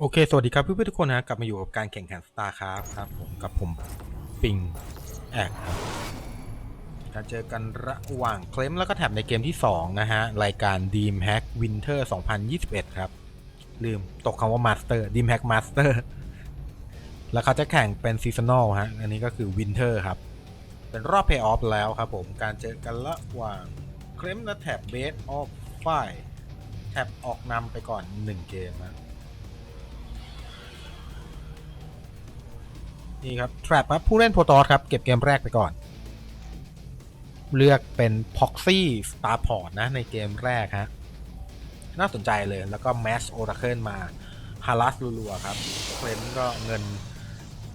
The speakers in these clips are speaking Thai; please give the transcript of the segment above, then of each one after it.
โอเค สวัสดีครับเพื่อนๆทุกคนนะกลับมาอยู่กับการแข่งขัน StarCraft ครับผมกับผมปิงแอกครับการเจอกันระหว่างเคลมแล้วก็แท็บในเกมที่ 2 นะฮะ รายการ Dream Hack Winter 2021 ครับ ลืมตกคำว่า Master Dream Hack Master แล้วเขาจะแข่งเป็น Seasonal ฮะ อันนี้ก็คือ Winter ครับ เป็นรอบ Playoff แล้วครับผมการเจอกันระหว่างเคลมและแท็บ Base of Fire แท็บออกนำไปก่อน 1 เกมนะ นี่ครับ Trap ครับ ผู้เล่นโพตอสครับ เก็บเกมแรกไปก่อน เลือกเป็น Proxy Starport นะ ในเกมแรกฮะ น่าสนใจเลยแล้วก็ Mass Oracle มา h a r a s รัวๆครับเคลมก็เงิน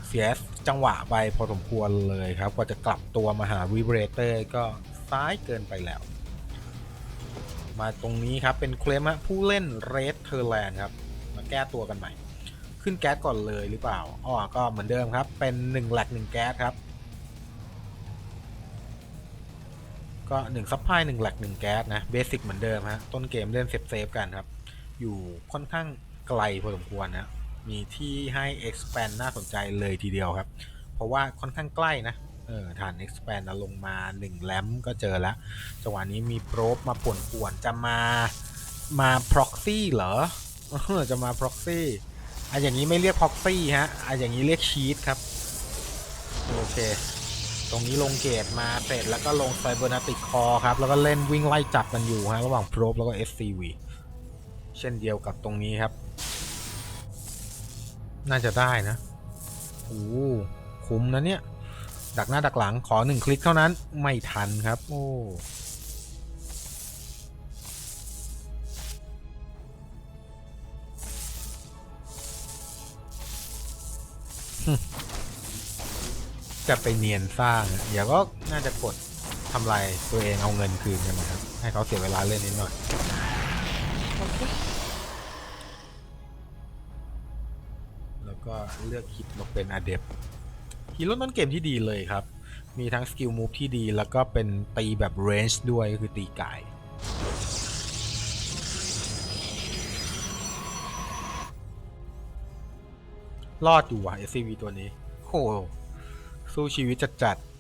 เสียจังหวะไปพอสมควรเลยครับ กว่าจะกลับตัวมาหา Vibrator ก็ซ้ายเกินไปแล้ว มาตรงนี้ครับเป็นเคลมฮะผู้เล่น Red t e r l a n d ครับ มาแก้ตัวกันใหม่ ขึ้นแก๊สก่อนเลยหรือเปล่าอ๋อก็เหมือนเดิมครับ เป็น1แหลก1แก๊สครับ ก็1ซับพลาย1แหลก1แก๊สนะเบสิกเหมือนเดิมฮะต้นเกมเล่นเซฟเซฟกันครับ อยู่ค่อนข้างไกลพอสมควรนะมีที่ให้ expand น่าสนใจเลยทีเดียวครับ เพราะว่าค่อนข้างใกล้นะเออฐาน expand นะลงมา 1 แลมก็เจอแล้วจังหวะนี้มีโปรบมาป่วนๆจะมามา proxy เหรอจะมา proxy อะอย่างนี้ไม่เรียก proxy ฮะอะอย่างนี้เรียก cheat ครับ โอเค ตรงนี้ลงเกตมาเสร็จแล้วก็ลง cybernetic core ครับ แล้วก็เล่นวิ่งไล่จับกันอยู่ฮะระหว่าง probe แล้วก็ scv เช่นเดียวกับตรงนี้ครับ น่าจะได้นะโอ้คุ้มนะเนี่ย ดักหน้าดักหลังขอหนึ่งคลิกเท่านั้นไม่ทันครับ โอ้ จะไปเนียนสร้างอะเดี๋ยวก็น่าจะกดทำลายตัวเองเอาเงินคืนกันนะครับ ให้เขาเสียเวลาเล่นนิดหน่อย แล้วก็เลือกคิดมาเป็นอาเดบฮีโร่ต้นเกมที่ดีเลยครับ มีทั้งสกิลมูฟที่ดี แล้วก็เป็นตีแบบเรนจ์ด้วยก็คือตีไก่ รอดอยู่ว่ะ SCV ตัวนี้โหสู้ชีวิตจัดจัดๆ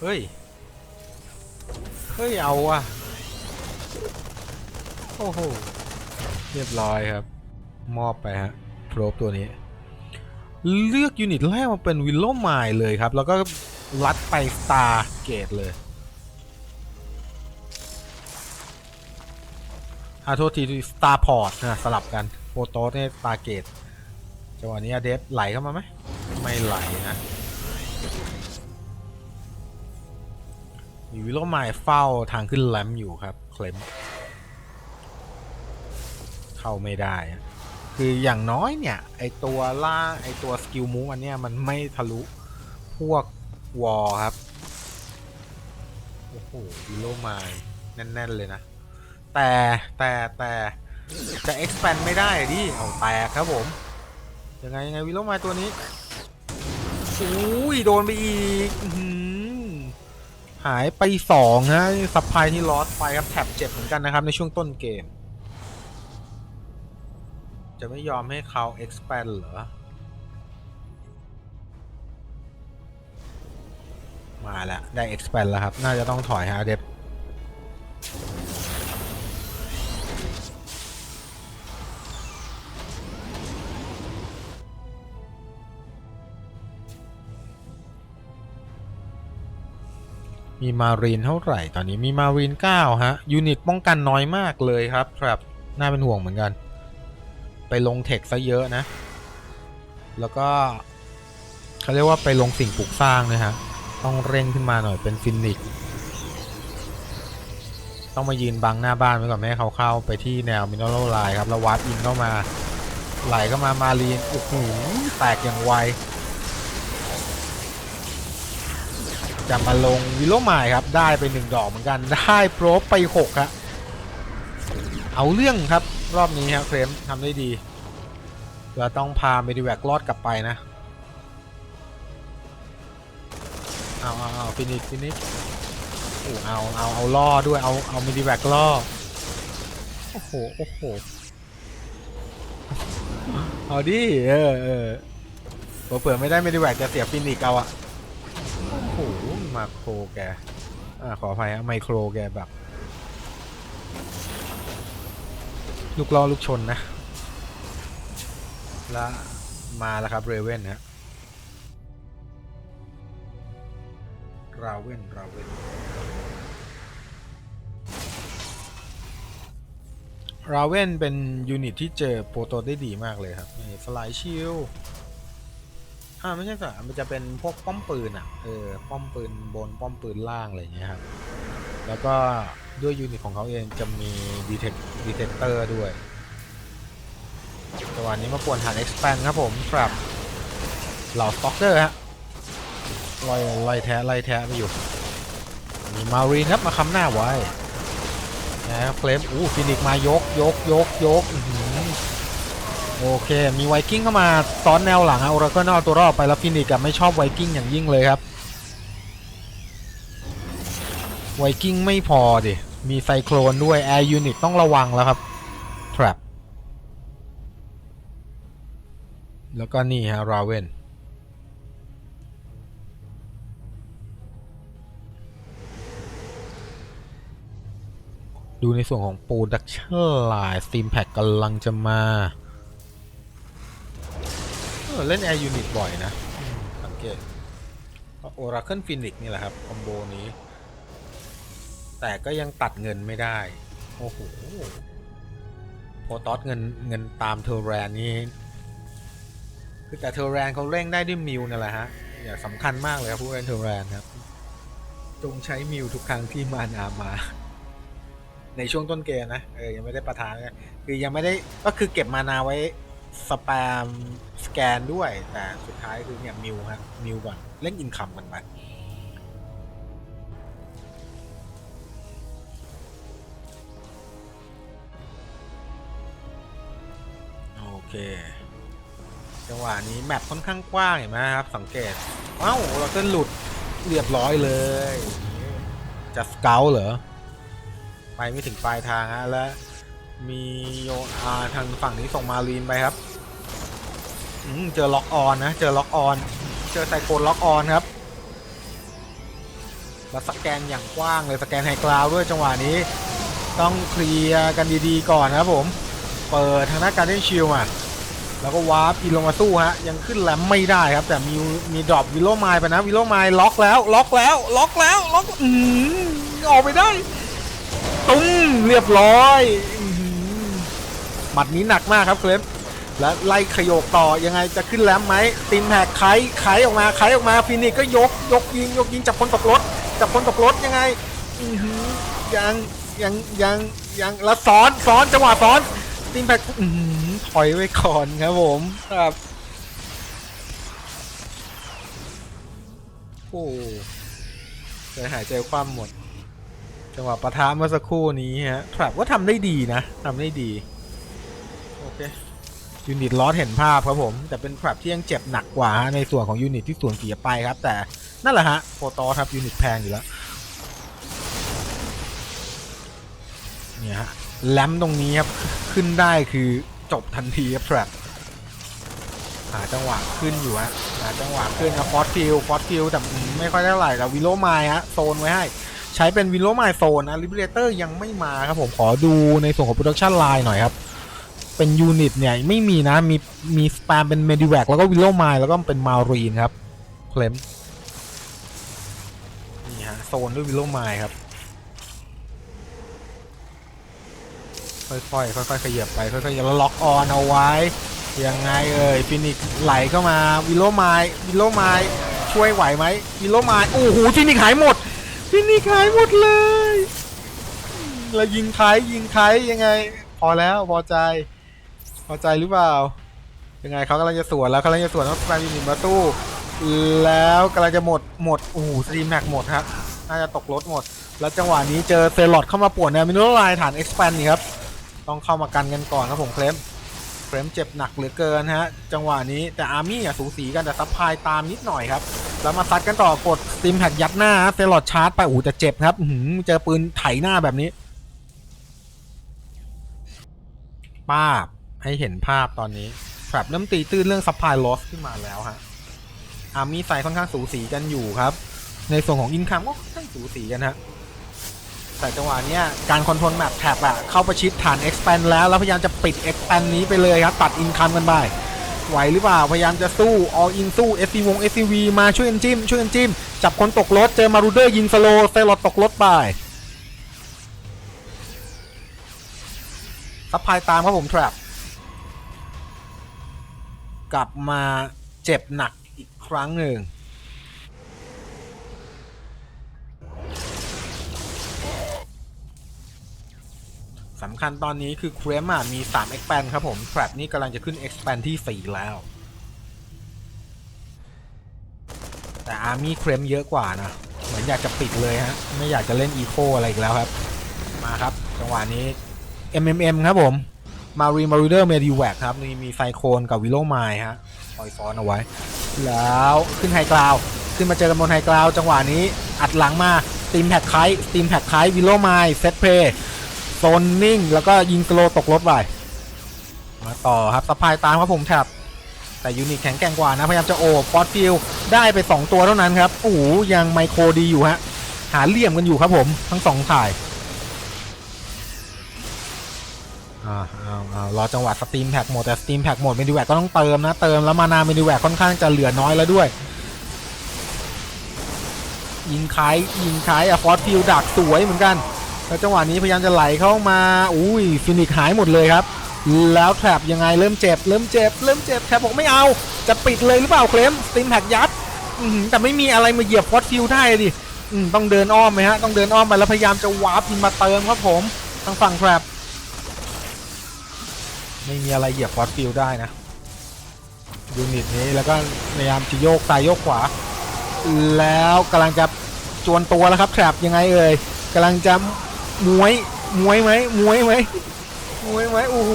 เฮ้ย เฮ้ย เอาว่ะ โอ้โห เรียบร้อยครับ มอบไปฮะโปรบตัวนี้ เลือกยูนิตแรกมาเป็นวิลโลไมล์เลยครับ แล้วก็ลัดไปสตาร์เกตเลย อาโทษทีสตาร์พอร์ตนะสลับกันโปรโตสเนี่ยตาเกตจังหวะนี้อเดฟไหลเข้ามาไหมไม่ไหลนะมีวิลโลไมล์เฝ้าทางขึ้นแลมป์อยู่ครับ เคลมเข้าไม่ได้ คืออย่างน้อยเนี่ย ไอตัวล่าไอตัวสกิลมูอันเนี้ยมันไม่ทะลุพวกวอลครับ โอ้โหวิโลไมล์แน่น ๆ เลยนะ แต่แต่แต่จะ expand ไม่ได้ดิเอาแตกครับผม ยังไงยังไงวิโลไมล์ตัวนี้อุ้ยโดนไปอีกหือหายไปสองฮะซัพพลายที่ลอสไปครับแท็บเจ็บเหมือนกันนะครับ ในช่วงต้นเกม จะไม่ยอมให้เขา expand เหรอ มาแล้ว ได้ expand แล้วครับ น่าจะต้องถอยฮะเดฟ มีมารีนเท่าไหร่ตอนนี้มีมารีน9ฮะยูนิตป้องกันน้อยมากเลยครับครับน่าเป็นห่วงเหมือนกัน ไปลงเทคซะเยอะนะ แล้วก็เขาเรียกว่าไปลงสิ่งปลูกสร้างนะฮะต้องเร่งขึ้นมาหน่อยเป็นฟินิกต้องมายืนบังหน้าบ้านไว้ก่อนไม่ให้เขาเข้าไปที่แนวมินอลไลน์ครับแล้ววัดอินเข้ามาไหลเข้ามามารีนโอ้โหแตกอย่างไว จะมาลงวิโลไมล์ครับ ได้ไปหนึ่งดอกเหมือนกัน ได้โปรไปหกครับเอาเรื่องครับรอบนี้ครับเคลมทำได้ดีเราต้องพาเมดิแวกรอดกลับไปนะเอาเอาเอาฟินิชฟินิชโอ้เอาเอาเอาล่อด้วยเอาเอาเมดิแวกล่อโอ้โหโอ้โหเอาดิเออเออเผื่อไม่ได้ไม่ด้แหวกจะเสียฟินิกเอาอะ มาโครแกอ่าขออภัยฮะไมโครแกแบบ ลูกล้อลูกชนนะ แล้วมาแล้วครับเรเวนฮะราเวนราเวนราเวนเป็นยูนิตที่เจอโปรโตได้ดีมากเลยครับนี่สไลด์ชิล อ่าไม่ใช่สิมันจะเป็นพวกป้อมปืนอะเออป้อมปืนบนป้อมปืนล่างอะไรอย่างเงี้ยครับแล้วก็ด้วยยูนิตของเขาเองจะมีดีเทคดีเทคเตอร์ด้วยจังหวะนี้มาป่วนฐาน expand ครับผมครับเหล่าสต็อกเกอร์ฮะล่ไล่แท้ไล่แท้ไปอยู่มีมารีนครับมาคำหน้าไว้นะเคลมอู้ฟินิกมายกยกยกยกอื้อหือ โอเค มีไวกิ้งเข้ามาซ้อนแนวหลังอะโอราเคิลเอาตัวรอดไปแล้วฟินิกกับไม่ชอบไวกิ้งอย่างยิ่งเลยครับ ไวกิ้งไม่พอดิ มีไซโครนด้วยแอร์ยูนิตต้องระวังแล้วครับ trap แล้วก็นี่ฮะราเวนดูในส่วนของโปรดักชั่นไลน์สตีมแพ k กำลังจะมา เออเล่น Air Unit บ่อยนะอืมสังเกตโอราเคิลฟินิกนี่แหละครับ คอมโบนี้ แต่ก็ยังตัดเงินไม่ได้ โอ้โหโพตอสเงินเงินตามเทอร์แรนนี่คือแต่เทอร์แรนเขาเร่งได้ด้วยมิวนั่นแหละฮะอย่างสำคัญมากเลยครับผู้เล่นเทอร์แรนครับ จงใช้มิวทุกครั้งที่มานอามา ในช่วงต้นเกมนะเออยังไม่ได้ประทานนะคือยังไม่ได้ก็คือเก็บมานาไว้ สแปมสแกนด้วย แต่สุดท้ายคือเนี่ยมิวฮะมิวก่อนเล่นอินคัมกันไปโอเค จังหวะนี้แมปค่อนข้างกว้างเห็นไหมครับ สังเกตเอ้าเราก็หลุดเรียบร้อยเลย จะสเกลเหรอ ไปไม่ถึงปลายทางฮะและ มีโยอาทางฝั่งนี้ส่งมาลีนไปครับอืมเจอล็อกออนนะ เจอล็อกออน เจอไซโคนล็อกออนครับแล้วสแกนอย่างกว้างเลยสแกนไฮกราวด้วยจังหวะนี้ ต้องเคลียร์กันดีๆก่อนนะครับผม เปิดทางหน้าการเล่นชิลมาแล้วก็วาร์ปอีลงมาสู้ฮะ ยังขึ้นแลมไม่ได้ครับ แต่มีมีดรอปวิโลไมล์ไปนะ วิโลไมล์ล็อกแล้ว ล็อกแล้ว ล็อกแล้ว ล็อกอืมออกไปได้ ตุ้มเรียบร้อย มัดนี้หนักมากครับเคลมและไล่ขยโยกต่อยังไงจะขึ้นแลมไหมตินแหกไขไขออกมาไขออกมาฟินิกก็ยกยกยิงยกยิงจับคนตกรถจับคนตกรถยังไงอื้อหือยังยังยังยังแล้วซ้อนซ้อนจังหวะซ้อนตินแหกอื้อหือถอยไว้ก่อนครับผมครับโอ้ใจหายใจคว่ำหมด จังหวะปะทะเมื่อสักครู่นี้ฮะทรัพก็ทำได้ดีนะทำได้ดีโอเค ยูนิตลอสเห็นภาพครับผม แต่เป็นทรัพที่ยังเจ็บหนักกว่าฮะในส่วนของยูนิตที่ส่วนเสียไปครับ แต่นั่นแหละฮะโปรตอครับยูนิตแพงอยู่แล้วเนี่ยฮะแลมตรงนี้ครับ ขึ้นได้คือจบทันทีครับทรัพหาจังหวะขึ้นอยู่ฮะหาจังหวะขึ้นนะฟอสฟิลฟอสฟิลแต่ไม่ค่อยได้เท่าไหร่แต่วิโลไมฮะโซนไว้ให้ ใช้เป็นวิโลไมโซนนะลิเบเรเตอร์ยังไม่มาครับผมขอดูในส่วนของโปรดักชันไลน์หน่อยครับ เป็นยูนิตเนี่ยไม่มีนะ มีมีสปามเป็นเมดิแวกแล้วก็วินโลไมแล้วก็เป็นมารีนครับเคลมนี่ฮะโซนด้วยวินโลไมครับ ค่อยๆค่อยๆขยับไปค่อยๆแล้วล็อกออนเอาไว้ ยังไงเอ่ยฟินิกไหลเข้ามาวิลโลไมวิลโลไมช่วยไหวไหมวิลโลไมโอ้โหฟินิกหายหมดฟินิกหายหมดเลยแล้วยิงไคยิงไคยังไงพอแล้วพอใจ พอใจหรือเปล่า ยังไงเขากำลังจะสวนแล้วกำลังจะสวนต้องสแปมยูนิตมาตู้แล้วกำลังจะหมดหมดโอ้โหสตรีมแม็กหมดครับน่าจะตกรถหมด แล้วจังหวะนี้เจอเซลอดเข้ามาปวนแนวมินโนไลน์ฐาน expand นี่ครับต้องเข้ามากันกันก่อนครับผมเคลมเคลมเจ็บหนักเหลือเกินฮะจังหวะนี้แต่อาร์มี่อะสูสีกันแต่ซับพลายตามนิดหน่อยครับแล้วมาซัดกันต่อกดสติมแพดยัดหน้าเซลอดชาร์จไปโอ้จะเจ็บครับหือเจอปืนไถหน้าแบบนี้ป้าบ ให้เห็นภาพตอนนี้แบบเริ่มตีตื้นเรื่อง supply loss ขึ้นมาแล้วฮะอามีไซค่อนข้างสูสีกันอยู่ครับ ในส่วนของอินคัมก็ค่อนข้างสูสีกันฮะแต่จังหวะเนี้ยการคอนโทรลแมปแท็บอะเข้าประชิดฐาน expand แล้ว แล้วพยายามจะปิด expand นี้ไปเลยครับ ตัดอินคัมกันไปไหวหรือเปล่า พยายามจะสู้ all in สู้ SC วง SCV มาช่วยกันจิ้ม ช่วยกันจิ้ม จับคนตกรถ เจอมารูเดอร์ยิงสโลเซลอตตกรถไปซัพพลายตามครับผม trap กลับมาเจ็บหนักอีกครั้งหนึ่ง สำคัญตอนนี้คือเครมมี 3 expand ครับผม trap นี่กำลังจะขึ้น expand ที่ 4 แล้ว แต่ army เครมเยอะกว่านะ เหมือนอยากจะปิดเลยฮะ ไม่อยากจะเล่น eco อะไรอีกแล้วครับ มาครับ จังหวะนี้ MMM ครับผม มารีมารูเดอร์เมดิแวกครับนี่มีไซโคนกับวิโลไมฮะคอยซ้อนเอาไว้ แล้วขึ้นไฮกราวขึ้นมาเจอกันบนไฮกราวจังหวะนี้อัดหลังมาสตีมแพ็กไคสตีมแพ็กไควิโลไมเซตเพย์โซนนิ่ง แล้วก็ยิงสโลตกรถไปมาต่อครับสปายตามครับผมแท็บแต่ยูนิตแข็งแกร่งกว่านะ พยายามจะโอบฟอสฟิลได้ไป 2 ตัวเท่านั้นครับโอ้โหยังไมโครดีอยู่ฮะ หาเหลี่ยมกันอยู่ครับผมทั้งสองถ่าย อ่าเอาเอารอจังหวะสตรีมแพ็กหมดแต่สตรีมแพ็กหมดเมดิแวกก็ต้องเติมนะ เติมแล้วมานาเมดิแวกค่อนข้างจะเหลือน้อยแล้วด้วย ยิงคายยิงคายอะฟอสฟิลดักสวยเหมือนกัน แล้วจังหวะนี้พยายามจะไหลเข้ามาอุ้ยฟินิกหายหมดเลยครับ แล้วแทรบยังไงเริ่มเจ็บ เริ่มเจ็บ เริ่มเจ็บแทรบบอกไม่เอา จะปิดเลยหรือเปล่าเคลมสตรีมแพ็กยัดอือแต่ไม่มีอะไรมาเหยียบฟอสฟิลได้ดิอืมต้องเดินอ้อมไหมฮะต้องเดินอ้อมไปแล้วพยายามจะวาร์ปอินมาเติมครับผมทางฝั่งแทรบ ไม่มีอะไรเหยียบฟอสฟิลได้นะยูนิตนี้แล้วก็พยายามจะโยกซ้ายโยกขวา แล้วกำลังจะจวนตัวแล้วครับแทรปยังไงเอ่ยกำลังจะมวยมวยไหมมวยไหมมวยไหมโอ้โห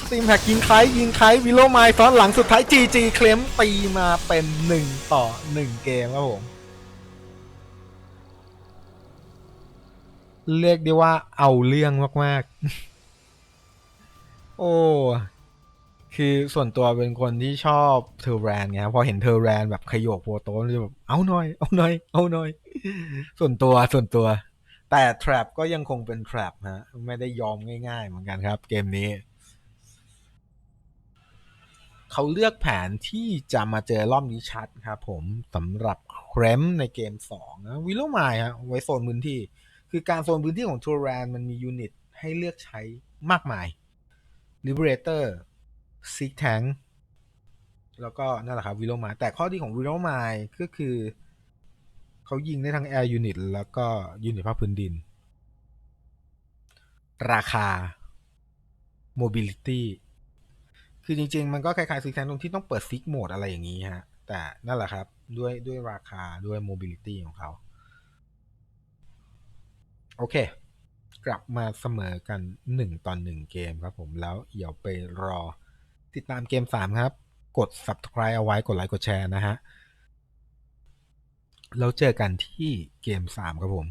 สตีมแพ็กยิงใคยิงใควิโลไมล์ซ้อนหลังสุดท้ายจีจีเคลมตีมาเป็นหนึ่งต่อหนึ่งเกมครับผมเรียกได้ว่าเอาเรื่องมาก ๆ โอ้คือส่วนตัวเป็นคนที่ชอบเทอร์แรนไงครับพอเห็นเทอร์แรนแบบขยโยกโปรโตนจะแบบเอาหน่อย เอาหน่อย เอาหน่อย ส่วนตัวส่วนตัว แต่ Trap ก็ยังคงเป็น Trap ฮะ ไม่ได้ยอมง่าย ๆ เหมือนกันครับ เกมนี้ เขาเลือกแผนที่จะมาเจอรอบนี้ชัดครับผมสำหรับเครมในเกม2นะวิลโลไมฮะไว้โซนพื้นที่ คือการโซนพื้นที่ของทูแรนมันมียูนิตให้เลือกใช้มากมาย Liberator Seek Tank แล้วก็นั่นแหละครับวิโลไมแต่ข้อดีของวิโลไมก็คือเขายิงได้ทั้ง Air Unit แล้วก็ยูนิตภาคพื้นดิน ราคา Mobility คือจริง ๆ มันก็คล้ายๆ Seek Tank ตรงที่ต้องเปิด Seek Mode อะไรอย่างนี้ฮะ แต่นั่นแหละครับ ด้วยด้วยราคาด้วย Mobility ของเขา โอเค กลับมาเสมอกัน 1ต่อ1เกมครับผมแล้วเดี๋ยวไปรอ ติดตามเกม 3 ครับ กด subscribe เอาไว้กดไลค์กดแชร์นะฮะแล้วเจอกันที่เกม 3 ครับผม